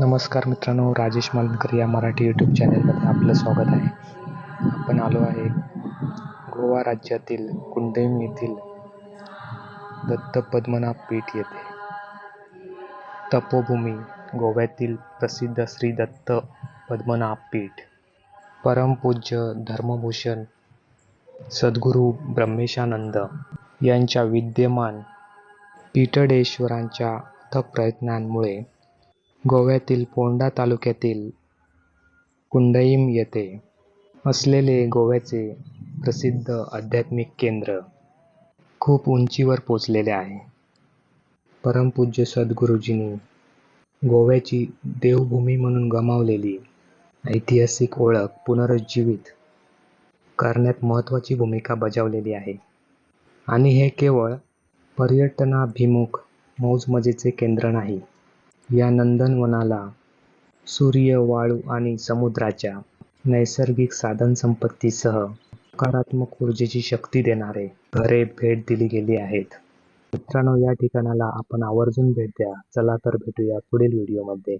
नमस्कार मित्रांनो राजेश मालनकर या मराठी यूट्यूब चॅनलमध्ये आपलं स्वागत आहे. आपण आलो आहे गोवा राज्यातील कुंडेम येथील दत्त पद्मनाभ पीठ येथे. तपोभूमी गोव्यातील प्रसिद्ध श्री दत्त पद्मनाभ पीठ. परमपूज्य धर्मभूषण सद्गुरू ब्रह्मेशानंद यांच्या विद्यमान पीठडेश्वरांच्या अथक प्रयत्नांमुळे गोव्यातील पोंडा तालुक्यातील कुंडईम येथे असलेले गोव्याचे प्रसिद्ध आध्यात्मिक केंद्र खूप उंचीवर पोचलेले आहे. परमपूज्य सद्गुरुजींनी गोव्याची देवभूमी म्हणून गमावलेली ऐतिहासिक ओळख पुनरुज्जीवित करण्यात महत्त्वाची भूमिका बजावलेली आहे. आणि हे केवळ पर्यटनाभिमुख मौजमजेचे केंद्र नाही या नंदनवनाला सूर्य वाळू आणि समुद्राच्या नैसर्गिक साधनसंपत्तीसह सकारात्मक ऊर्जेची शक्ती देणारे घरे भेट दिली गेली आहेत. मित्रांनो या ठिकाणाला आपण आवर्जून भेट द्या. चला तर भेटूया पुढील व्हिडिओमध्ये.